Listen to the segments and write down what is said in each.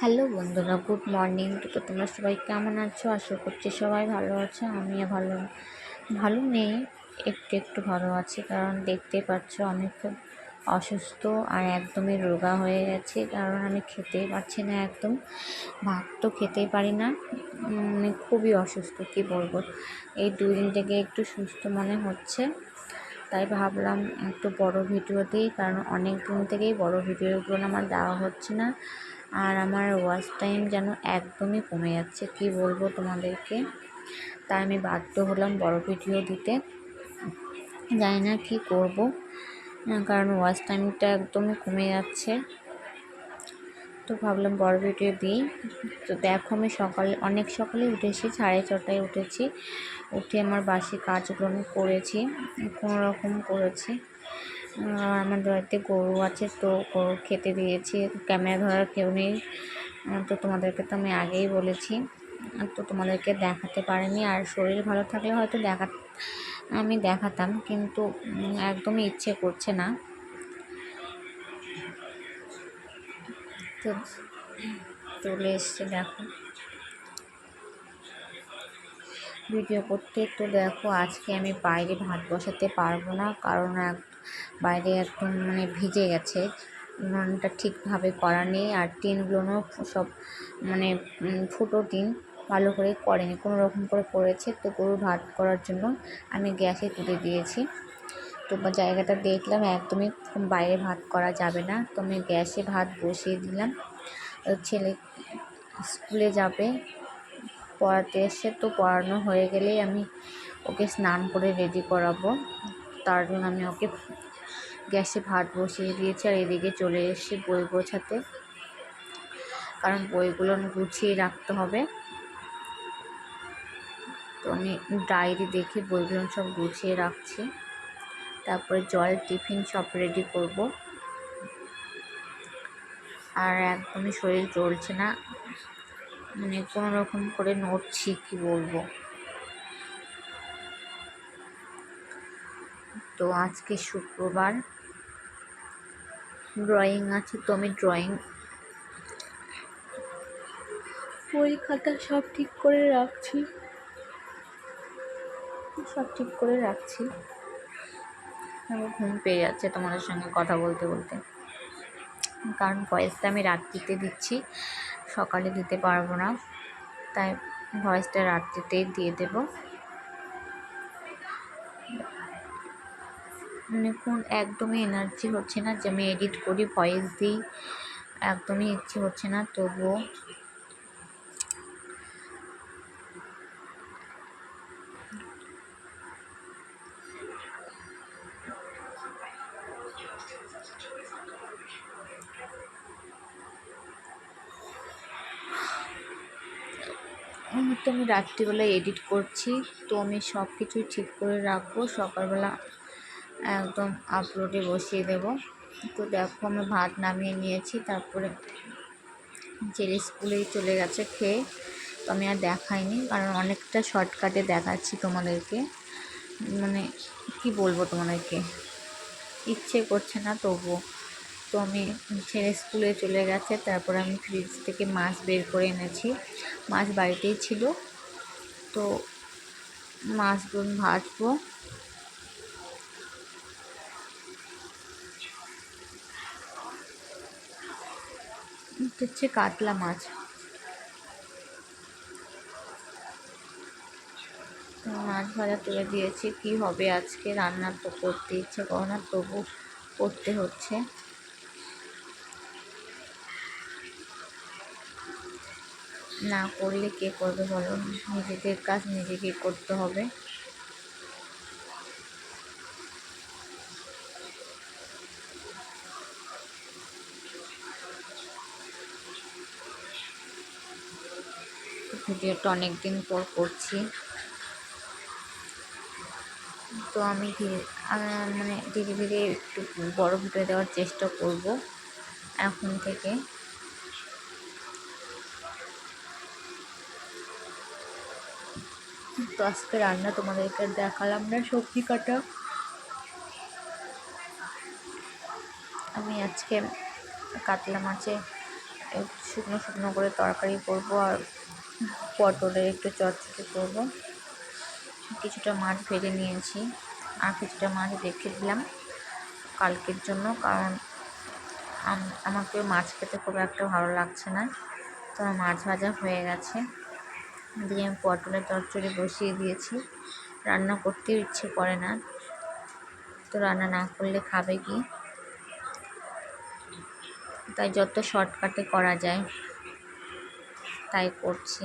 Hello বন্ধুরা, good morning. তো তোমরা সবাই কেমন আছো? আশা করছি সবাই ভালো আছো, আমিও ভালো। ভালো নেই, একটু একটু ভালো আছি, কারণ দেখতে পাচ্ছ আমি খুব অসুস্থ আর একদমই রোগা হয়ে গেছে, কারণ আমি খেতেই পারছি না একদম। ভাত তো খেতেই পারি না মানে খুবই অসুস্থ, কী বলব? এই দুই দিন থেকে একটু সুস্থ মনে হচ্ছে, তাই ভাবলাম একটু বড় ভিডিও দিই, কারণ অনেক দিন থেকেই বড় ভিডিওগুলো আমার দেওয়া হচ্ছে না। আর আমার ওয়াচ টাইম যেন একদমই কমে যাচ্ছে, কি বলব তোমাদেরকে? তাই আমি বাধ্য হলাম বড় ভিডিও দিতে। জানি না কী করব কারণ ওয়াচ টাইমটা একদমই কমে যাচ্ছে। তো ভাবলাম বড় ভিডিও দিই। তো দেখো আমি সকালে, অনেক সকালে উঠেছি, সাড়ে ছটায় উঠেছি। উঠে আমার বাসি কাজগুলো করেছি, কোনো রকম করেছি। আমাদের বাড়িতে গরু আছে তো গরু খেতে দিয়েছি, ক্যামেরা ধরার কেউ নেই। তো তোমাদেরকে তো আমি আগেই বলেছি তো তোমাদেরকে দেখাতে পারিনি। আর শরীর ভালো থাকলে হয়তো দেখা, আমি দেখাতাম, কিন্তু একদমই ইচ্ছে করছে না। তো, চলে এসছে, দেখো। ভিডিও করতে, তো দেখো, আজকে আমি বাইরে ভাত বসাতে পারব না, কারণ এক বাইরে একদম মানে ভিজে গেছে। উনুনটা ঠিকভাবে করা নেই আর টিনগুলোও সব মানে ফুটো টিন ভালো করে করেনি। কোনো রকম করে করেছে তো গরু ভাত করার জন্য আমি গ্যাসে তুলে দিয়েছি। তো জায়গাটা দেখলাম একদমই বাইরে ভাত করা যাবে না। তো আমি গ্যাসে ভাত বসিয়ে দিলাম। ছেলে স্কুলে যাবে, পড়াতে এসে তো পড়ানো হয়ে গেলেই আমি ওকে স্নান করে রেডি করাবো। তার জন্য আমি ওকে গ্যাসে ভাত বসিয়ে দিয়েছি আর এদিকে চলে এসেছি বই গোছাতে। কারণ বইগুলো গুছিয়ে রাখতে হবে। তো আমি ডায়েরি দেখে বইগুলো সব গুছিয়ে রাখছি। তারপরে জল, টিফিন সব রেডি করব। আর একদমই শরীর চলছে না। মানে কোনো রকম করে নড়ছি, কি বলব? তো আজকে শুক্রবার। ড্রয়িং আছে তো আমি ড্রয়িং বই খাতা সব ঠিক করে রাখছি। সব ঠিক করে রাখছি। আমার ঘুম পেয়ে যাচ্ছে তোমাদের সঙ্গে কথা বলতে বলতে। কারণ ভয়েসটা আমি রাত্রিতে দিচ্ছি সকালে দিতে পারব না। তাই ভয়েসটা রাত্রিতেই দিয়ে দেবো। মানে কোন একদমই এনার্জি হচ্ছে না যে আমি এডিট করি ভয়েস দিই, একদমই ইচ্ছে হচ্ছে না, তবুও। তো আমি রাত্রিবেলা এডিট করছি, তো আমি সব কিছুই ঠিক করে রাখব। সকালবেলা একদম আপলোডে বসিয়ে দেব। তো দেখো আমি ভাত নামিয়ে নিয়েছি, তারপরে ছেলে স্কুলেই চলে গেছে খেয়ে। তো আমি আর দেখাইনি, কারণ অনেকটা শর্টকাটে দেখাচ্ছি তোমাদেরকে। মানে কি বলব তোমাদেরকে? ইচ্ছে করছে না তবুও। তো আমি ছেলে স্কুলে চলে গেছে, তারপর আমি ফ্রিজ থেকে মাছ বের করে এনেছি। মাছ বাড়িতেই ছিল। তো মাছগুলো ভাজবো। হচ্ছে কাতলা মাছ। মাছ ভাজা তুলে দিয়েছি, কি হবে আজকে? রান্না তো করতে ইচ্ছে করে না, তবু করতে হচ্ছে। না করলে কে করবে বলো? নিজেদের কাজ নিজেকে করতে হবে। ভিডিওটা অনেক দিন পর করছি। তো আমি ধীরে মানে ধীরে ধীরে একটু বড় ভিডিও দেওয়ার চেষ্টা করব এখন থেকে। তো আজকে রান্না তোমাদেরকে দেখালাম না, সবজি কাটা। আমি আজকে কাতলা মাছে শুকনো শুকনো করে তরকারি করব আর পটলের একটু চটচড়ি করব। কিছুটা মাছ ভেজে নিয়েছি। আর কিছুটা মাছ রেখে দিলাম কালকের জন্য, কারণ আমাকে মাছ খেতে খুব একটা ভালো লাগছে না। তো মাছ ভাজা হয়ে গেছে। দিয়ে আমি পটলের চচ্চড়ি বসিয়ে দিয়েছি। রান্না করতেও ইচ্ছে করে না। তো রান্না না করলে খাবে কি? তাই যত শর্টকাটে করা যায়। তাই করছি।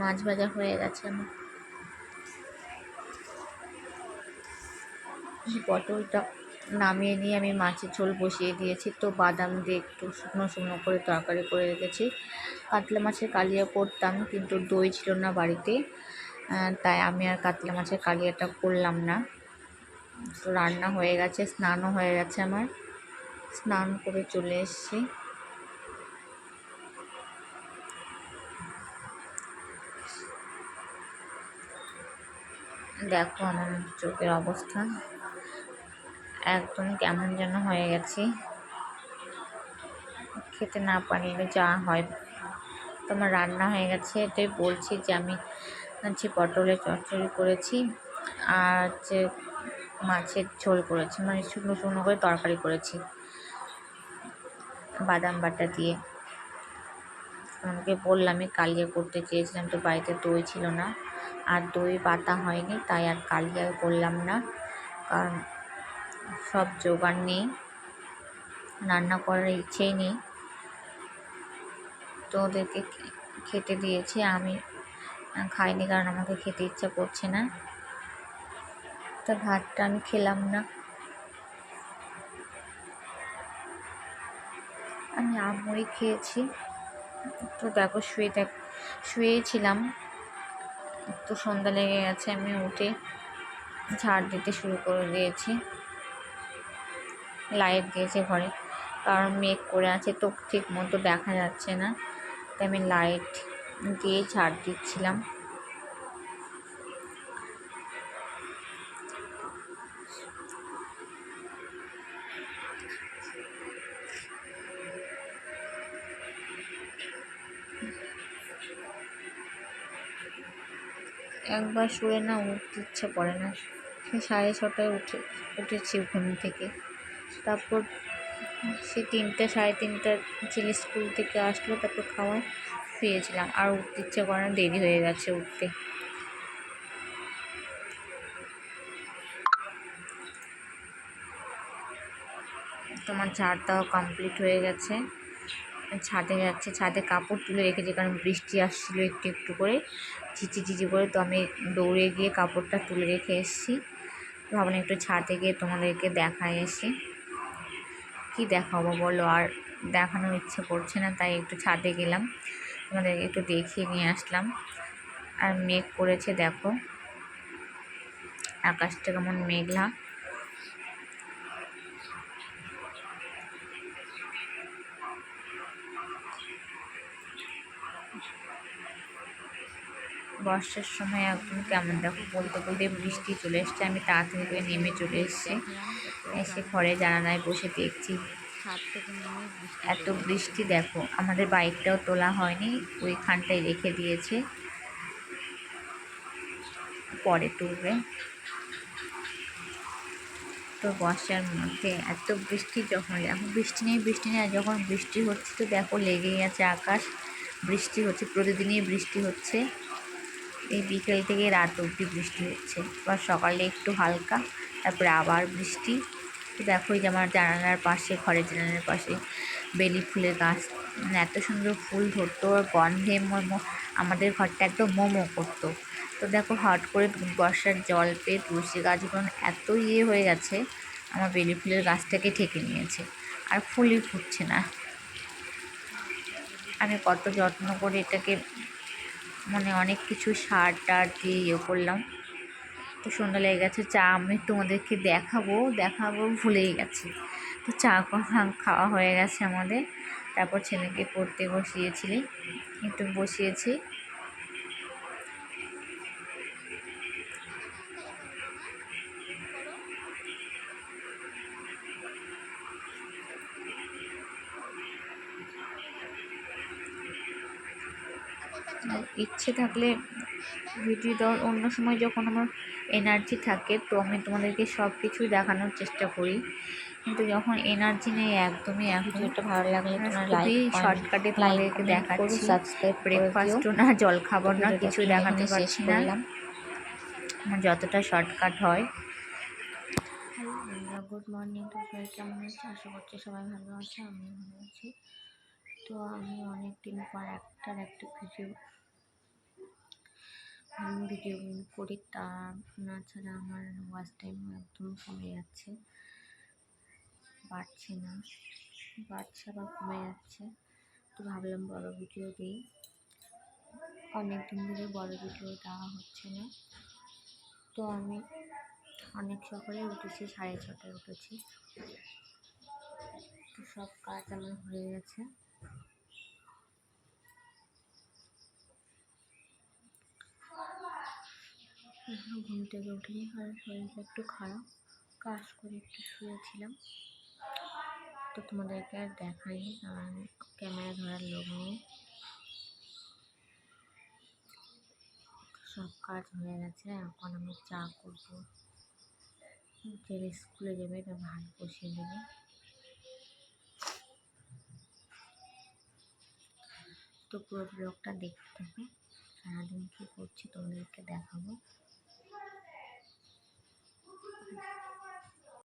মাছ ভাজা হয়ে গেছে আমার। পটলটা নামিয়ে নিয়ে আমি মাছের ঝোল বসিয়ে দিয়েছি। তো বাদাম দিয়ে একটু শুকনো শুকনো করে তরকারি করে রেখেছি। কাতলা মাছের কালিয়া করতাম, কিন্তু দই ছিল না বাড়িতে। তাই আমি আর কাতলা মাছের কালিয়াটা করলাম না। তো রান্না হয়ে গেছে, স্নানও হয়ে গেছে আমার। স্নান করে চলে এসেছি। দেখো আমার চোখের অবস্থা। একদম কেমন যেন হয়ে গেছি। খেতে না পারলে যা হয়। তোমার রান্না হয়ে গেছে, এটাই বলছি যে আমি হচ্ছে পটলের চচ্চড়ি করেছি আর যে মাছের ঝোল করেছি। মানে শুকনো শুকনো করে তরকারি করেছি। বাদাম বাটা দিয়ে। আমাকে বললাম আমি কালিয়া করতে চেয়েছিলাম, তো বাড়িতে দই ছিল না। আর দই পাতা হয়নি, তাই আর কালিয়া করলাম না। কারণ সব জোগাড় নেই, রান্না করার ইচ্ছেই নেই। তো ওদেরকে খেতে দিয়েছি, আমি খাইনি কারণ আমাকে খেতে ইচ্ছা করছে না। তো ভাতটা আমি খেলাম না। আমি আমুড়ি খেয়েছি। তো দেখো শুয়ে দেখ শুয়েছিলাম তো সন্ধ্যা লেগে গেছে, আমি উঠে ঝাড় দিতে শুরু করে দিয়েছি। লাইট দিয়েছে ঘরে, কারণ মেঘ করে আছে, তো ঠিক মতো দেখা যাচ্ছে না। তাই আমি লাইট দিয়ে ঝাড় দিচ্ছিলাম। একবার শুয়ে না উঠতে ইচ্ছা করে না। সে সাড়ে ছটায় উঠে, উঠেছি ঘুম থেকে। তারপর সে তিনটে, সাড়ে তিনটার ছেলে স্কুল থেকে আসলো, তারপর খাওয়া শুয়েছিলাম। আর উঠতে ইচ্ছে করে না, দেরি হয়ে গেছে উঠতে। তোমার ঝাড় দেওয়া কমপ্লিট হয়ে গেছে। ছাদে যাচ্ছে, ছাদে কাপড় তুলে রেখেছি, কারণ বৃষ্টি আসছিল একটু একটু করে চিচি চিচি করে, তো আমি দৌড়ে গিয়ে কাপড়টা তুলে রেখে এসেছি। ভাবলাম একটু ছাদে গিয়ে তোমাদেরকে দেখায় এসে কি দেখাবো বলো? আর দেখানোর ইচ্ছে করছে না, তাই একটু ছাদে গেলাম। তোমাদের একটু দেখিয়ে নিয়ে আসলাম। আর মেঘ করেছে, দেখো। আকাশটা কেমন মেঘলা। বর্ষার সময় একদম কেমন দেখো বলতে বলতে বৃষ্টি চলে এসছে আমি তাড়াতাড়ি করে নেমে চলে এসেছি। এসে ঘরে জানালায় বসে দেখছি এত বৃষ্টি দেখো আমাদের বাইকটাও তোলা হয়নি ওইখানটায় রেখে দিয়েছে। পরে তুলবে। তো বর্ষার মধ্যে এত বৃষ্টি যখন এখন বৃষ্টি নেই বৃষ্টি নেই যখন বৃষ্টি হচ্ছে তো দেখো লেগেই আছে আকাশ বৃষ্টি হচ্ছে প্রতিদিনই বৃষ্টি হচ্ছে। এই বিকেল থেকে রাত অবধি বৃষ্টি হচ্ছে। এবার সকালে একটু হালকা, তারপরে আবার বৃষ্টি। তো দেখো যে আমার জানালার পাশে, ঘরের জানালার পাশে বেলি ফুলের গাছ। মানে এত সুন্দর ফুল ধরতো, আর গন্ধে আমাদের ঘরটা একদম মোমো করতো। তো দেখো হট করে বর্ষার জল পেয়ে তুলসী গাছগুলো এত ইয়ে হয়ে গেছে, আমার বেলি ফুলের গাছটাকে ঠেকে নিয়েছে। আর ফুলই ফুটছে না। আমি কত যত্ন করে এটাকে মানে অনেক কিছু সার টার দিয়ে ইয়ে করলাম। তো সন্ধ্যা লেগে গেছে, চা আমি তোমাদেরকে দেখাবো দেখাবো ভুলেই গেছি। তো চা খাওয়া হয়ে গেছে আমাদের। তারপর ছেলেকে পড়তে বসিয়েছিলে, একটু বসিয়েছি। ইচ্ছে থাকলে ভিডিও দেওয়ার অন্য সময় যখন আমার এনার্জি থাকে তো আমি তোমাদেরকে সব কিছুই দেখানোর চেষ্টা করি। কিন্তু যখন এনার্জি নেই একদমই এখন ভিডিওটা ভালো লাগলে তোমরা লাইক শর্টকাটে তোমাদেরকে দেখাচ্ছি। সাবস্ক্রাইব ব্রেকফাস্টও না জল খাবার না কিছুই দেখাতে পারছি না। আমার যতটা শর্টকাট হয়। হ্যালো গুড মর্নিং তো সবাই কেমন আছে? আশা করছি সবাই ভালো আছে আমিও ভালো আছি। তো আমি অনেক দিন পর একটার একটা ভিডিও ভিডিও করি তা না ছাড়া আমার ওয়াচ টাইম একদম কমে যাচ্ছে। বাড়ছে না। বাড়ছে বা কমে যাচ্ছে। তো ভাবলাম বড় ভিডিও দিই। অনেক দিন ধরে বড় ভিডিও দেওয়া হচ্ছে না। তো আমি অনেক সকালে উঠেছি, সাড়ে ছটায় উঠেছি। তো সব কাজ আমার হয়ে গেছে। এখন ঘুম থেকে উঠিনি, কারণ শরীরটা একটু খারাপ। কাজ করে একটু শুয়েছিলাম। তো তোমাদেরকে আর দেখাইনি কারণ ক্যামেরা ধরার লোক নেই। সব কাজ হয়ে গেছে, এখন আমি চা করব। ছেলে স্কুলে যাবে, এটা ভাত বসিয়ে দেবে। তো পুরো ব্লগটা দেখতে হবে সারাদিন কী করছি তোমাদেরকে দেখাবো।